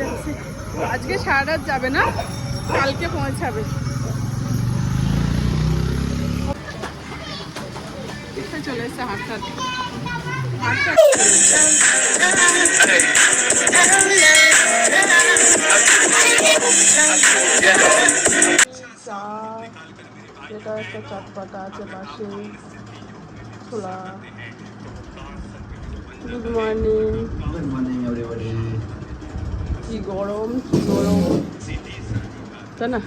যাচ্ছি আজকে সারা রাত যাবে না, কালকে পৌঁছাবে। চলে এসছে হাঁটতে চা এটা একটা চটপটা আছে, পাশে. কি গরম কি গরম। তাই না?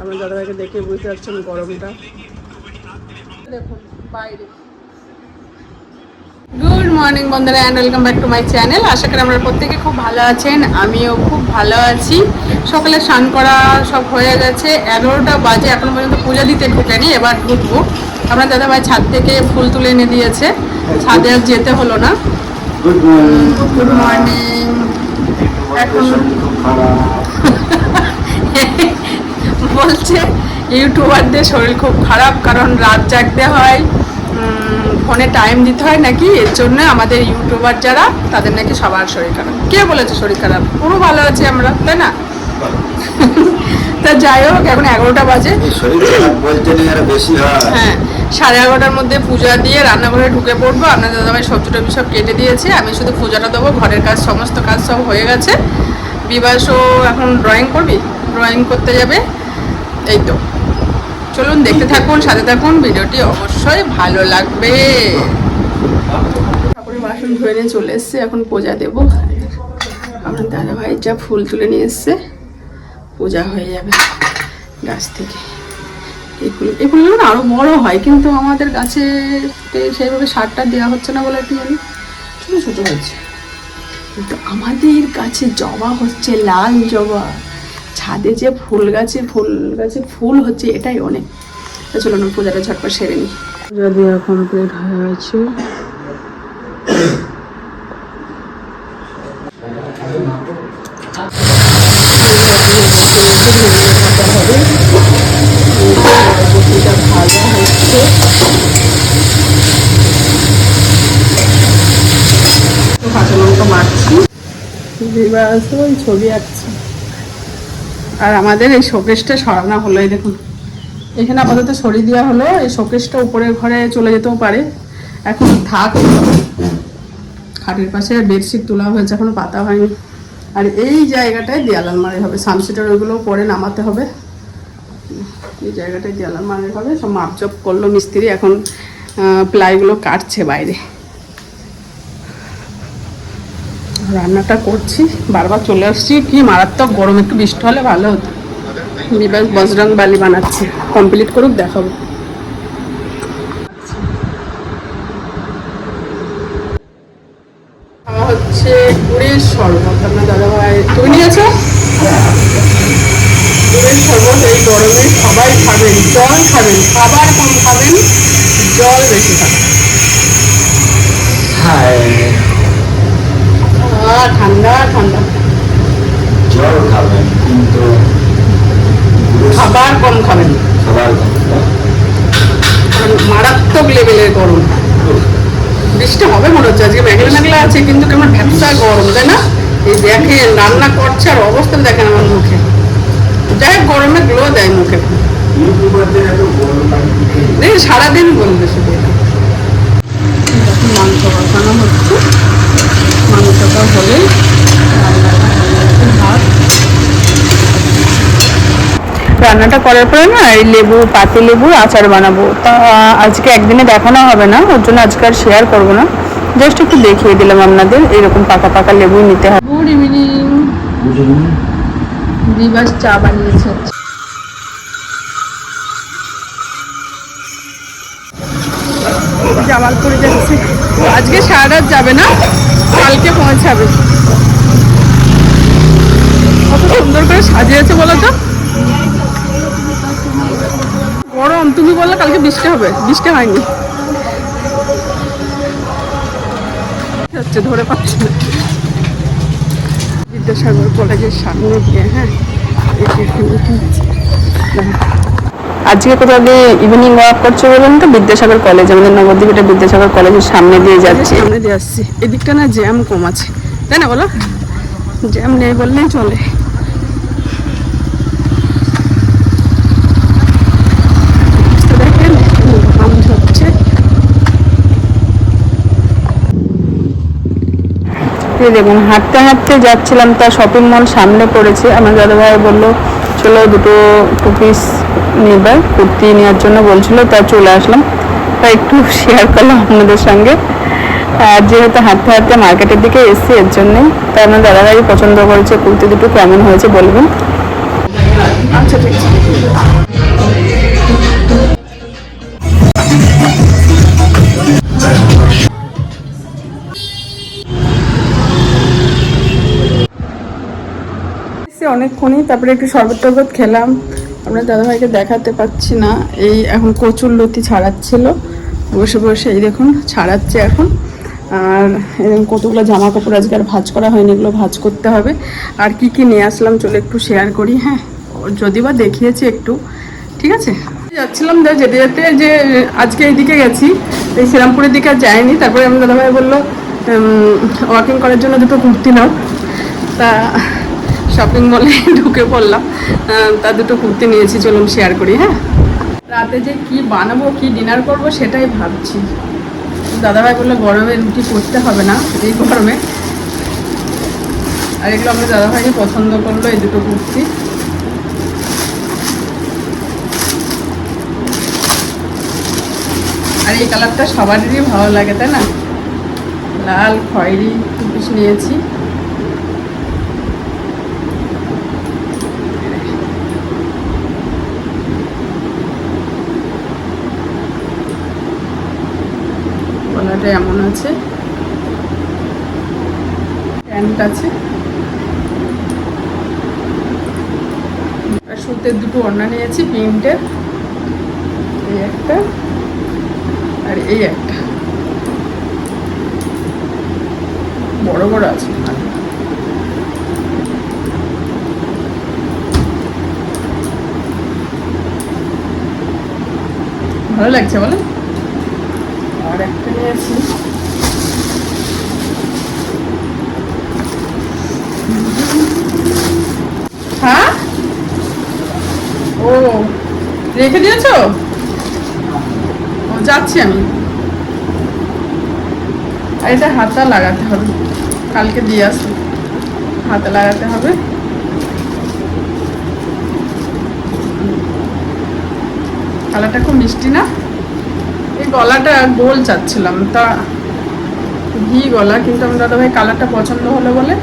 আমরা দাদাভাইকে দেখে বুঝতে পারছেন গরমটা। দেখুন বাইরে। গুড মর্নিং বন্ধুরা and welcome back to my channel আশা করি আমরা প্রত্যেকে খুব ভালো আছেন আমিও খুব ভালো আছি। সকালে স্নান করা সব হয়ে গেছে। এগারোটা বাজে এখনও পর্যন্ত পূজা দিতে ঢুকেনি এবার ঢুকবো। আমরা দাদাভাই ছাদ থেকে ফুল তুলে এনে দিয়েছে। ছাদে আর যেতে হলো না. গুড মর্নিং এখন। বলছে ইউটিউবারদের শরীর খুব খারাপ কারণ রাত জাগতে হয় ফোনে টাইম দিতে হয় নাকি? এর জন্য আমাদের ইউটিউবার যারা তাদের নাকি সবার শরীর খারাপ। কে বলেছে শরীর খারাপ? পুরো ভালো আছি আমরা তাই না? তা যাই হোক এখন এগারোটা বাজে। শরীর খারাপ বলতে বেশি হয়। হ্যাঁ। সাড়ে এগারোটার মধ্যে পূজা দিয়ে রান্নাঘরে ঢুকে পড়ব। আপনার দাদাভাই সবজি টবজি সব কেটে দিয়েছে। আমি শুধু পূজাটা দেবো, ঘরের কাজ, সমস্ত কাজ সব হয়ে গেছে। বিবাসও এখন ড্রয়িং করবি? ড্রয়িং করতে যাবে? এই তো। চলুন দেখতে থাকুন, সাথে থাকুন, ভিডিওটি অবশ্যই ভালো লাগবে। বাসন ধুয়ে নিয়ে চলে এসছে, এখন পূজা দেব। আমার দাদাভাই যা ফুল তুলে নিয়ে এসছে, পূজা হয়ে যাবে গাছ থেকে। এই ফুলগুলো না আরও বড় হয় কিন্তু আমাদের গাছে সেইভাবে সারটা দেওয়া হচ্ছে না বলে কি জানি। ছোটো ছোটো হচ্ছে। কিন্তু আমাদের গাছে জবা হচ্ছে লাল জবা। ছাদে যে ফুল গাছে ফুল গাছে ফুল হচ্ছে এটাই অনেক। তা চলো না পূজাটা ঝটপট সেরে নিই। পূজা দেওয়া কমপ্লিট হয়ে গেছে ভাজা হচ্ছে ওই ছবি আর আমাদের এই শোকেসটা সরানো হলো, এই দেখুন। এখানে আপাতত সরিয়ে দেওয়া হলো, এই শোকেসটা উপরের ঘরে চলে যেতেও পারে। এখন থাক, খাটের পাশে বেডশিট তোলা হয়েছে, এখনও পাতা হয়নি। আর এই জায়গাটায় দেয়াল আলমারি হবে সানসিটার ওইগুলো পরে নামাতে হবে। এই জায়গাটায় দেয়াল মানে হবে সব মাপজপ করল মিস্ত্রি, এখন প্লাইগুলো কাটছে বাইরে। রান্নাটা করছি, বারবার চলে আসছি, কি মারাত্মক গরম, একটু বৃষ্টি হলে ভালো হতো। বিবাস বজরং বালি বানাচ্ছি। কমপ্লিট করুক, দেখাবো খাওয়া হচ্ছে গুড়ের শরবত আপনার দাদা ভাই তুমি নিয়েছো গুড়ের শরবত এই গরমে সবাই খাবেন জল খাবেন খাবার কম খাবেন জল বেশি খাবেন। হায়। ঠান্ডা ঠান্ডা। জল খাবেন কিন্তু খাবার কম খাবেন। খাবার মারাত্মক লেভেলের গরম। বৃষ্টি হবে মনে হচ্ছে আজকে মেঘলা মেঘলা আছে কিন্তু কেমন ভ্যাপসা গরম তাই না? এই দেখেন রান্না করছে আর অবস্থা দেখেন আমার মুখে। যাই হোক গরমে গ্লো দেয় মুখে। সারাদিন বলবে শুধু। মাংস বসানো হচ্ছে। মাংসটা ভাত রান্নাটা করার পরে না এই লেবু পাতি লেবু আচার বানাবো। তা আজকে একদিনে দেখানো হবে না ওর জন্য আজকে আর শেয়ার করব না। জাস্ট একটু দেখিয়ে দিলাম আপনাদের এরকম পাকা পাকা লেবু নিতে হবে গুড ইভিনিং দিবাস চা বানিয়েছে। জামালপুরে যাচ্ছে। আজকে সারা রাত যাবে না, কালকে পৌঁছাবে। কত সুন্দর করে সাজিয়েছে বলো তো। গরম তুমি বললে কালকে বৃষ্টি হবে, বৃষ্টি হয়নি। ধরে পাচ্ছি না। বিদ্যাসাগর কলেজের সামনে দিয়ে হ্যাঁ। আজকে কোথাও দিয়ে ইভিনিং ওয়াক করছ বলুন তো? বিদ্যাসাগর কলেজ আমাদের নবদ্বীপের বিদ্যাসাগর কলেজের সামনে দিয়ে যাচ্ছে। সামনে দিয়ে আসছি। এদিকটা না জ্যাম কম আছে। তাই না বলো? জ্যাম নেই বললেই চলে তো দেখেন ঘাম ঝরছে এই দেখুন হাঁটতে হাঁটতে যাচ্ছিলাম, তা শপিং মল সামনে পড়েছে। আমার দাদাভাই বলল, চলো দুটো টু পিস নেবার, কুর্তি নেওয়ার জন্য বলছিল, তা চলে আসলাম। তা একটু শেয়ার করলাম আপনাদের সঙ্গে। আর যেহেতু হাঁটতে হাঁটতে মার্কেটের দিকে এসছি, এর জন্যে তাই আমার দাদাভাই পছন্দ করেছে, কুর্তি দুটো কেমন হয়েছে বলবেন? আচ্ছা ঠিক আছে। অনেকক্ষণই তারপরে একটু শরবত টরবত খেলাম। আমরা দাদাভাইকে দেখাতে পাচ্ছি না। এই এখন কচুর লতি ছাড়াচ্ছিল। বসে বসে এই দেখুন, ছাড়াচ্ছে এখন। আর এরকম কতগুলো জামা কাপড় আজকে আর ভাজ করা হয়নি, এগুলো ভাজ করতে হবে। আর কি কি নিয়ে আসলাম চলে একটু শেয়ার করি হ্যাঁ? যদি বা দেখিয়েছি একটু। ঠিক আছে? যাচ্ছিলাম যা যেতে যেতে যে আজকে এইদিকে গেছি। এই শ্রীরামপুরের দিকে আর যাইনি। তারপরে আমার দাদাভাই বলল ওয়াকিং করার জন্য দুটো কুর্তি নাও। তা শপিং মলে ঢুকে পড়লাম। তা দুটো কুর্তি নিয়েছি, চলুন শেয়ার করি হ্যাঁ? রাতে যে কি বানাবো, কি ডিনার করব, সেটাই ভাবছি। দাদাভাই বলল, গরমে রুটি করতে হবে না, এই গরমে। আর এগুলো আমার দাদাভাইকে পছন্দ করল, এই দুটো কুর্তি। আর এই কালারটা সবারই ভালো লাগে, তাই না? লাল, খয়েরি দু নিয়েছি। গলাটা এমন আছে। প্যান্ট আছে সুতের দুটো ওড়না নিয়েছি, প্রিন্টের। এই একটা আর এই একটা। বড় বড় আছে। ভালো লাগছে বলো? আর একটা নিয়েছি। হ্যাঁ? ও, রেখে দিয়েছ? ও, যাচ্ছি আমি। এটা হাতা লাগাতে হবে। কালকে দিয়ে আসব। হাতে লাগাতে হবে। কালারটা খুব মিষ্টি না? গলাটা গোল চাচ্ছিলাম। তা ভি গলা, কিন্তু আমার দাদাভাই কালারটা পছন্দ হলো বলে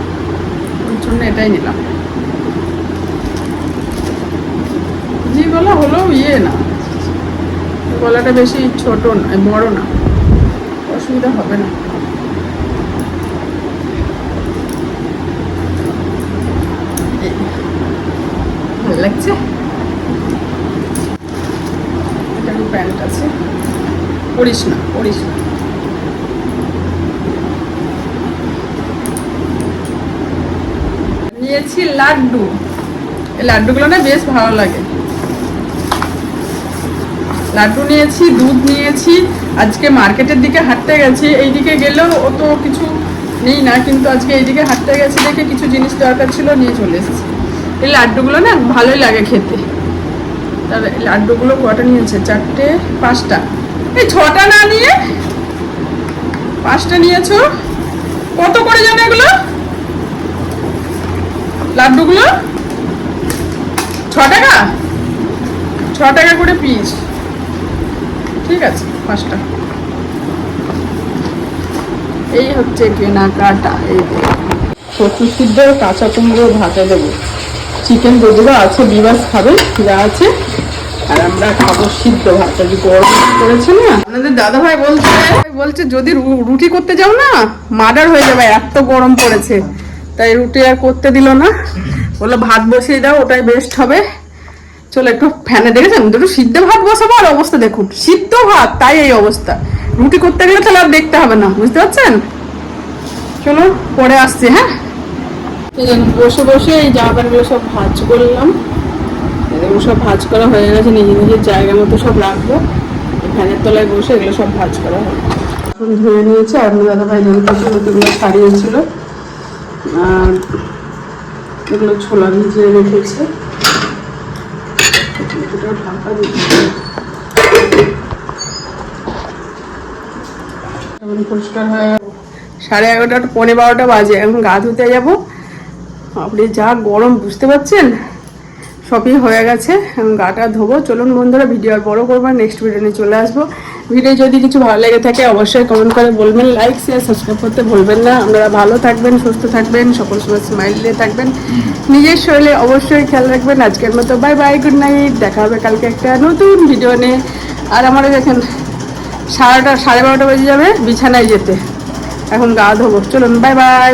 ওর জন্য এটাই নিলাম। ভি গলা হলেও ইয়ে না। গলাটা বেশি ছোট না বড় না। অসুবিধা হবে না। ভালো লাগছে? এটারও প্যান্ট আছে। পড়িস না পড়িস না। নিয়েছি লাড্ডু। এই লাড্ডুগুলো না বেশ ভালো লাগে। লাড্ডু নিয়েছি, দুধ নিয়েছি, আজকে মার্কেটের দিকে হাঁটতে গেছি। এইদিকে গেলেও অত কিছু নেই না, কিন্তু আজকে এইদিকে হাঁটতে গেছি দেখে কিছু জিনিস দরকার ছিল, নিয়ে চলে এসেছি। এই লাড্ডুগুলো না ভালোই লাগে খেতে। এই লাড্ডুগুলো কটা নিয়েছে? চারটে, পাঁচটা। এই ছটা না নিয়ে পাঁচটা নিয়েছো। কত করে জানো এগুলো? লাড্ডুগুলো? ছ টাকা ছ টাকা করে পিস। ঠিক আছে, পাঁচটা। এই হচ্ছে কেনাকাটা, এই কচু সিদ্ধ কাঁচা কুমড়ো ভাজা দেবো। চিকেন যদিও আছে, বিবাস খাবে, যা আছে। আর আমরা খাব সিদ্ধ ভাতটা যে গরম করেছে না। আপনাদের দাদা ভাই বলছে বলছে যদি রুটি করতে যাও না মার্ডার হয়ে যাবে এত গরম পড়েছে। তাই রুটি আর করতে দিল না। বলল ভাত বসিয়ে দাও ওটাই বেস্ট হবে। চলো একটু ফ্যানে দেখেছেন? দুটো সিদ্ধ ভাত বসাবো আর অবস্থা দেখুন। সিদ্ধ ভাত তাই এই অবস্থা। রুটি করতে গেলে তাহলে আর দেখতে হবে না বুঝতে পারছেন? চলো পরে আসছি হ্যাঁ? বসে বসে এই জামা প্যান্টগুলো সব ভাঁজ করলাম। এগুলো সব ভাঁজ করা হয়ে গেছে নিজের নিজের জায়গা মতো সব রাখব। ফ্যানের তলায় বসে এগুলো সব ভাঁজ করা হবে এখন ধুয়ে নিয়েছে আর দাদা ভাই জল থেকে রুটিগুলো ছাড়িয়েছিল। আর এগুলো ছোলা ভিজিয়ে রেখেছে। ঢাকা পরিষ্কার হয়ে সাড়ে এগারোটা পৌনে বারোটা বাজে এখন গা ধুতে যাব। আপনি যা গরম বুঝতে পারছেন? সবই হয়ে গেছে গাটা ধোবো। চলুন বন্ধুরা ভিডিও আর বড় করব নেক্সট ভিডিও নিয়ে চলে আসব। ভিডিও যদি কিছু ভালো লেগে থাকে, অবশ্যই কমেন্ট করে বলবেন লাইক শেয়ার সাবস্ক্রাইব করতে ভুলবেন না। আপনারা ভালো থাকবেন, সুস্থ থাকবেন, সকল সময় স্মাইল দিয়ে থাকবেন। নিজের শরীরে অবশ্যই খেয়াল রাখবেন। আজকের মতো বাই বাই গুড নাইট দেখা হবে কালকে একটা নতুন ভিডিও নিয়ে। আর আমার দেখেন সাড়েটা সাড়ে বারোটা বেজে যাবে, বিছানায় যেতে। এখন গা ধোবো। চলুন বাই বাই